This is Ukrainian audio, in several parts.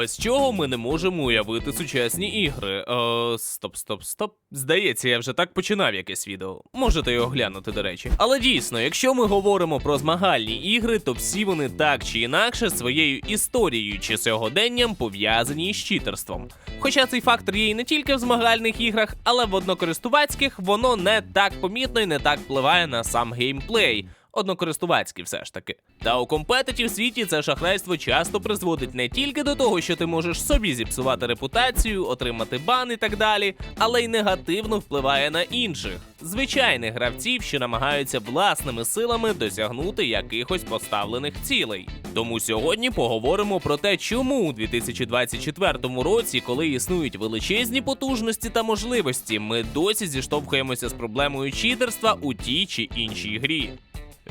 без чого ми не можемо уявити сучасні ігри. Е, стоп, стоп, стоп. Здається, я вже так починав якесь відео. Можете його глянути, до речі. Але дійсно, якщо ми говоримо про змагальні ігри, то всі вони так чи інакше своєю історією чи сьогоденням пов'язані із читерством. Хоча цей фактор є і не тільки в змагальних іграх, але в однокористувацьких воно не так помітно і не так впливає на сам геймплей. Однокористувацькі все ж таки. Та у компетитів світі це шахрайство часто призводить не тільки до того, що ти можеш собі зіпсувати репутацію, отримати бан і так далі, але й негативно впливає на інших звичайних гравців, що намагаються власними силами досягнути якихось поставлених цілей. Тому сьогодні поговоримо про те, чому у 2024 році, коли існують величезні потужності та можливості, ми досі зіштовхуємося з проблемою читерства у тій чи іншій грі.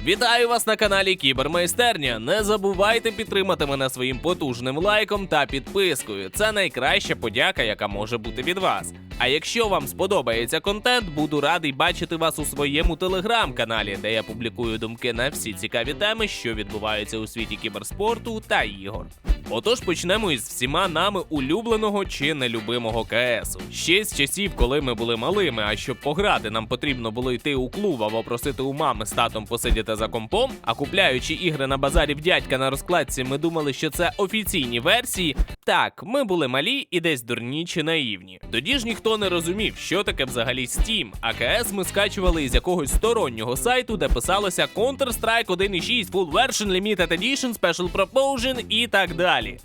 Вітаю вас на каналі Кібермайстерня. Не забувайте підтримати мене своїм потужним лайком та підпискою. Це найкраща подяка, яка може бути від вас. А якщо вам сподобається контент, буду радий бачити вас у своєму телеграм-каналі, де я публікую думки на всі цікаві теми, що відбуваються у світі кіберспорту та ігор. Отож почнемо із всіма нами улюбленого чи нелюбимого КСу. Ще з часів, коли ми були малими, а щоб пограти, нам потрібно було йти у клуб або просити у мами з татом посидіти за компом. А купляючи ігри на базарі в дядька на розкладці, ми думали, що це офіційні версії. Так, ми були малі і десь дурні чи наївні. Тоді ж ніхто не розумів, що таке взагалі Steam, а КС ми скачували із якогось стороннього сайту, де писалося Counter-Strike 1.6 Full Version Limited Edition Special Promotion і так далі далі.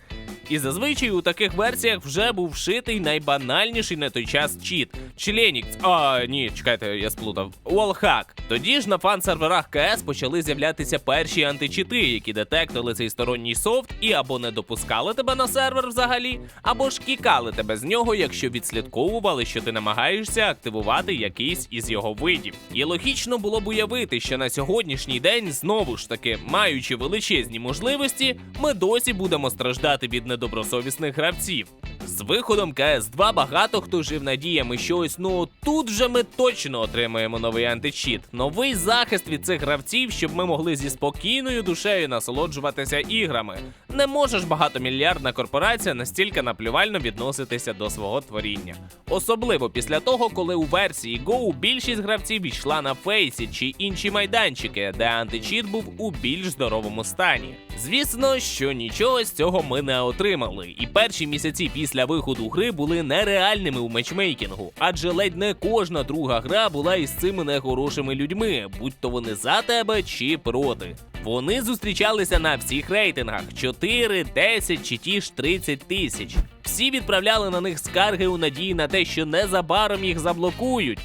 І зазвичай у таких версіях вже був вшитий найбанальніший на той час чіт. Членікс. А, ні, чекайте, я сплутав. Wallhack. Тоді ж на фан-серверах КС почали з'являтися перші античіти, які детектили цей сторонній софт і або не допускали тебе на сервер взагалі, або ж кікали тебе з нього, якщо відслідковували, що ти намагаєшся активувати якийсь із його видів. І логічно було б уявити, що на сьогоднішній день, знову ж таки, маючи величезні можливості, ми досі будемо страждати від недобросовісних гравців. З виходом КС 2 багато хто жив надіями, що ось ну тут же ми точно отримаємо новий античіт, новий захист від цих гравців, щоб ми могли зі спокійною душею насолоджуватися іграми. Не може багатомільярдна корпорація настільки наплювально відноситися до свого творіння. Особливо після того, коли у версії Go більшість гравців йшла на фейсі чи інші майданчики, де античіт був у більш здоровому стані. Звісно, що нічого з цього ми не отримали, і перші місяці після виходу гри були нереальними у мечмейкінгу, адже ледь не кожна друга гра була із цими нехорошими людьми, будь то вони за тебе чи проти. Вони зустрічалися на всіх рейтингах 4, 10 чи ті ж 30 тисяч. Всі відправляли на них скарги у надії на те, що незабаром їх заблокують.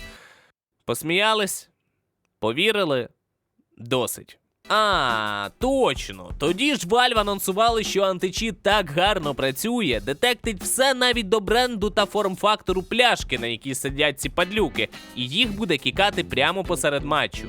Посміялись, повірили, досить. А, точно. Тоді ж Valve анонсували, що античіт так гарно працює, детектить все навіть до бренду та форм-фактору пляшки, на якій сидять ці падлюки, і їх буде кікати прямо посеред матчу.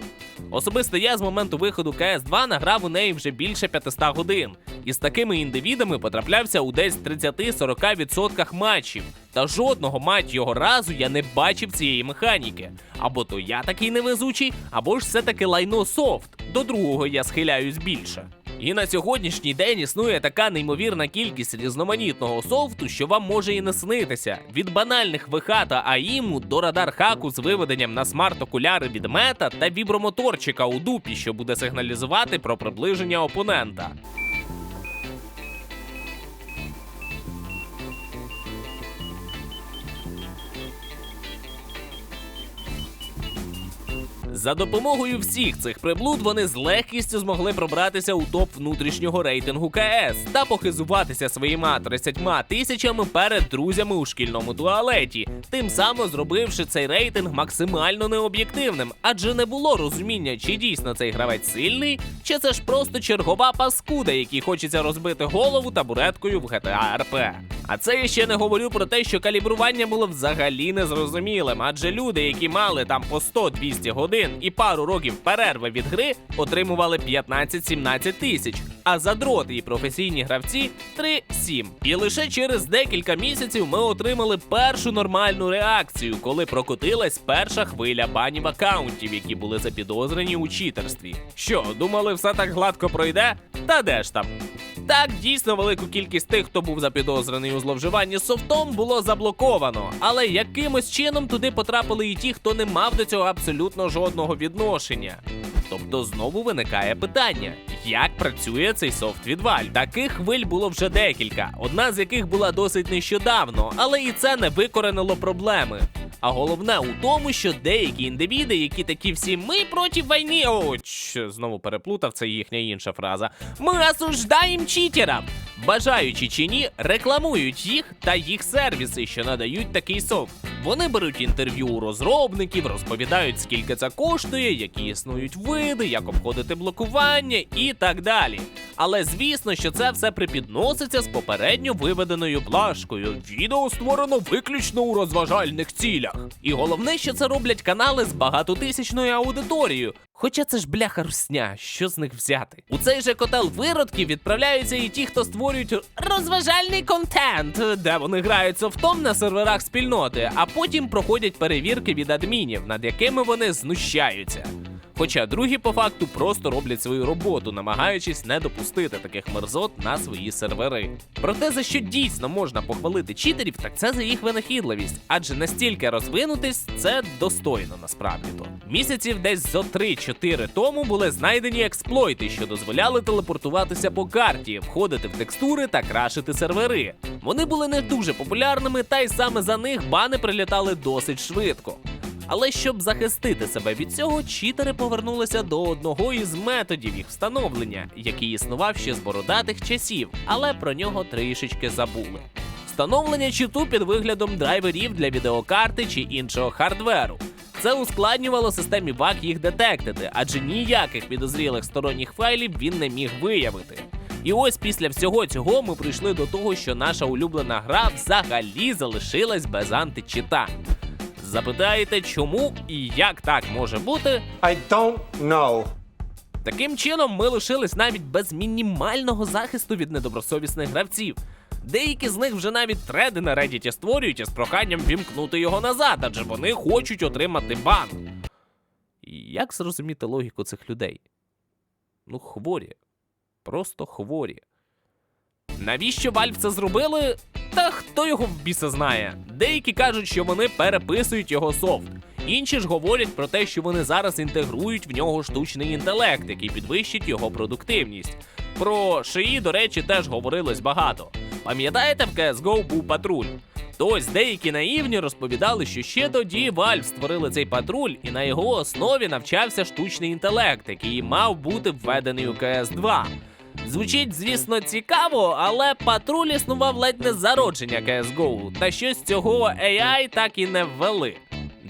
Особисто я з моменту виходу КС 2 награв у неї вже більше 500 годин, і з такими індивідами потраплявся у десь 30-40% матчів. Та жодного мать його разу я не бачив цієї механіки. Або то я такий невезучий, або ж все таки лайно софт. До другого я схиляюсь більше. І на сьогоднішній день існує така неймовірна кількість різноманітного софту, що вам може і не снитися. Від банальних ВХ та АІМу до радар-хаку з виведенням на смарт-окуляри від мета та вібромоторчика у дупі, що буде сигналізувати про приближення опонента. За допомогою всіх цих приблуд вони з легкістю змогли пробратися у топ внутрішнього рейтингу КС та похизуватися своїми 30 тисячами перед друзями у шкільному туалеті, тим самим зробивши цей рейтинг максимально необ'єктивним, адже не було розуміння, чи дійсно цей гравець сильний, чи це ж просто чергова паскуда, якій хочеться розбити голову табуреткою в GTA RP. А це я ще не говорю про те, що калібрування було взагалі незрозумілим, адже люди, які мали там по 100-200 годин і пару років перерви від гри, отримували 15-17 тисяч. А задроти і професійні гравці 3-7. І лише через декілька місяців ми отримали першу нормальну реакцію, коли прокотилась перша хвиля банів акаунтів, які були запідозрені у читерстві. Що, думали, все так гладко пройде? Та де ж там? Так, дійсно, велику кількість тих, хто був запідозрений у зловживанні софтом, було заблоковано. Але якимось чином туди потрапили і ті, хто не мав до цього абсолютно жодного відношення. Тобто знову виникає питання: як працює цей софт від Valve? Таких хвиль було вже декілька, одна з яких була досить нещодавно, але і це не викоренило проблеми. А головне у тому, що деякі індивіди, які такі всі ми проти війни. О, ч, знову переплутав, це їхня інша фраза. Ми осуждаємо читера. Бажаючи чи ні, рекламують їх та їх сервіси, що надають такий софт. Вони беруть інтерв'ю у розробників, розповідають, скільки це коштує, які існують види, як обходити блокування і так далі. Але звісно, що це все припідноситься з попередньо виведеною плашкою. Відео створено виключно у розважальних цілях. І головне, що це роблять канали з багатотисячною аудиторією. Хоча це ж бляха русня, що з них взяти? У цей же котел виродків відправляються і ті, хто створюють розважальний контент, де вони грають софтом на серверах спільноти, а потім проходять перевірки від адмінів, над якими вони знущаються. Хоча другі по факту просто роблять свою роботу, намагаючись не допустити таких мерзот на свої сервери. Проте за що дійсно можна похвалити читерів, так це за їх винахідливість, адже настільки розвинутись це достойно насправді то. Місяців десь зо 3-4 тому були знайдені експлойти, що дозволяли телепортуватися по карті, входити в текстури та крашити сервери. Вони були не дуже популярними, та й саме за них бани прилітали досить швидко. Але щоб захистити себе від цього, читери повернулися до одного із методів їх встановлення, який існував ще з бородатих часів, але про нього трішечки забули. Встановлення читу під виглядом драйверів для відеокарти чи іншого хардверу. Це ускладнювало системі VAC їх детектити, адже ніяких підозрілих сторонніх файлів він не міг виявити. І ось після всього цього ми прийшли до того, що наша улюблена гра взагалі залишилась без античита. Запитаєте, чому і як так може бути? I don't know. Таким чином, ми лишились навіть без мінімального захисту від недобросовісних гравців. Деякі з них вже навіть треди на Reddit створюють із проханням вімкнути його назад, адже вони хочуть отримати бан. Як зрозуміти логіку цих людей? Ну, хворі. Просто хворі. Навіщо Valve це зробили? Та хто його в біса знає. Деякі кажуть, що вони переписують його софт. Інші ж говорять про те, що вони зараз інтегрують в нього штучний інтелект, який підвищить його продуктивність. Про шиї, до речі, теж говорилось багато. Пам'ятаєте, в CSGO був патруль? То ось деякі наївні розповідали, що ще тоді Valve створили цей патруль, і на його основі навчався штучний інтелект, який мав бути введений у CS 2. Звучить, звісно, цікаво, але патруль існував ледь не зародження CSGO, та щось цього AI так і не ввели.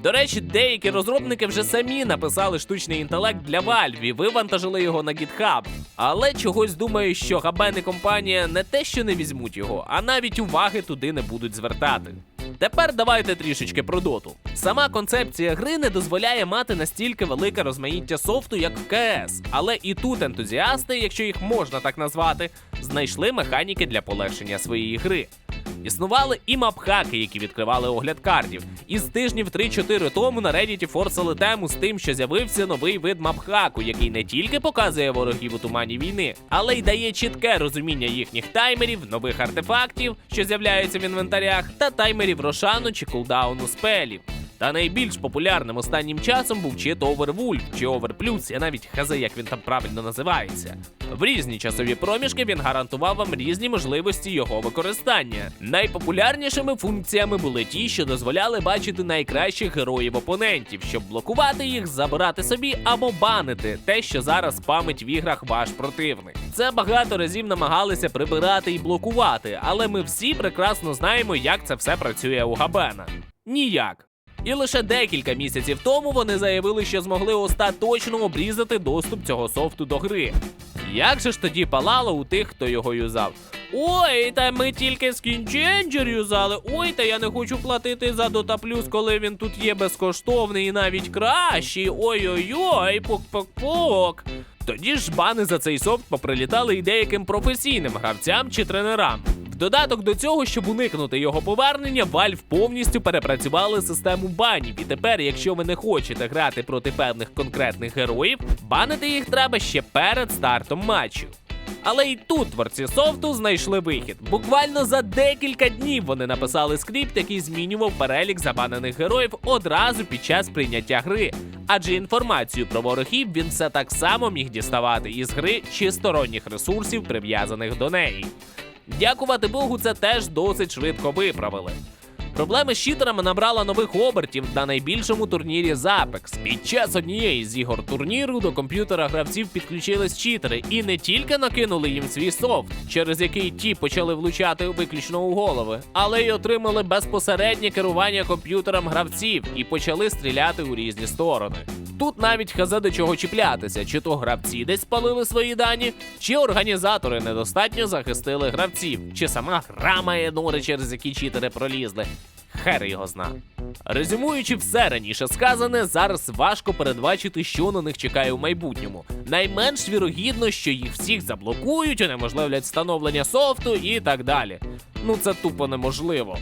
До речі, деякі розробники вже самі написали штучний інтелект для Valve і вивантажили його на GitHub. Але чогось думаю, що Габен і компанія не те, що не візьмуть його, а навіть уваги туди не будуть звертати. Тепер давайте трішечки про доту. Сама концепція гри не дозволяє мати настільки велике розмаїття софту, як в КС, але і тут ентузіасти, якщо їх можна так назвати, знайшли механіки для полегшення своєї гри. Існували і мапхаки, які відкривали огляд картів. І з тижнів 3-4 тому на Reddit форсили тему з тим, що з'явився новий вид мапхаку, який не тільки показує ворогів у тумані війни, але й дає чітке розуміння їхніх таймерів, нових артефактів, що з'являються в інвентарях, та таймерів рошану чи кулдауну спелів. Та найбільш популярним останнім часом був чи то Overwolf, чи Overplus, я навіть хазе, як він там правильно називається. В різні часові проміжки він гарантував вам різні можливості його використання. Найпопулярнішими функціями були ті, що дозволяли бачити найкращих героїв опонентів, щоб блокувати їх, забирати собі або банити те, що зараз спамить в іграх ваш противник. Це багато разів намагалися прибирати і блокувати, але ми всі прекрасно знаємо, як це все працює у Габена. Ніяк. І лише декілька місяців тому вони заявили, що змогли остаточно обрізати доступ цього софту до гри. Як же ж тоді палало у тих, хто його юзав? Ой, та ми тільки скінченджер юзали. Ой, та я не хочу платити за Dota Plus, коли він тут є безкоштовний і навіть кращий. Ой-ой-ой, пук-пук-пук. Тоді ж бани за цей софт поприлітали і деяким професійним гравцям чи тренерам. Додаток до цього, щоб уникнути його повернення, Valve повністю перепрацювали систему банів. І тепер, якщо ви не хочете грати проти певних конкретних героїв, банити їх треба ще перед стартом матчу. Але і тут творці софту знайшли вихід. Буквально за декілька днів вони написали скрипт, який змінював перелік забанених героїв одразу під час прийняття гри. Адже інформацію про ворогів він все так само міг діставати із гри чи сторонніх ресурсів, прив'язаних до неї. Дякувати Богу, це теж досить швидко виправили. Проблеми з читерами набрала нових обертів на найбільшому турнірі Запекс. Під час однієї з ігор турніру до комп'ютера гравців підключились читери і не тільки накинули їм свій софт, через який ті почали влучати виключно у голови, але й отримали безпосереднє керування комп'ютером гравців і почали стріляти у різні сторони. Тут навіть хазе до чого чіплятися, чи то гравці десь спалили свої дані, чи організатори недостатньо захистили гравців, чи сама гра має нори, через які читери пролізли. Хер його зна. Резюмуючи все раніше сказане, зараз важко передбачити, що на них чекає у майбутньому. Найменш вірогідно, що їх всіх заблокують, унеможливлять встановлення софту і так далі. Ну це тупо неможливо.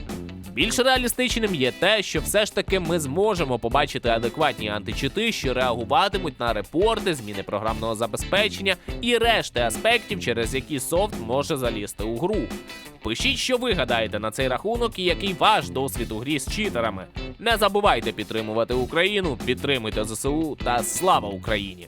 Більш реалістичним є те, що все ж таки ми зможемо побачити адекватні античити, що реагуватимуть на репорти, зміни програмного забезпечення і решти аспектів, через які софт може залізти у гру. Пишіть, що ви гадаєте на цей рахунок і який ваш досвід у грі з читерами. Не забувайте підтримувати Україну, підтримуйте ЗСУ та слава Україні!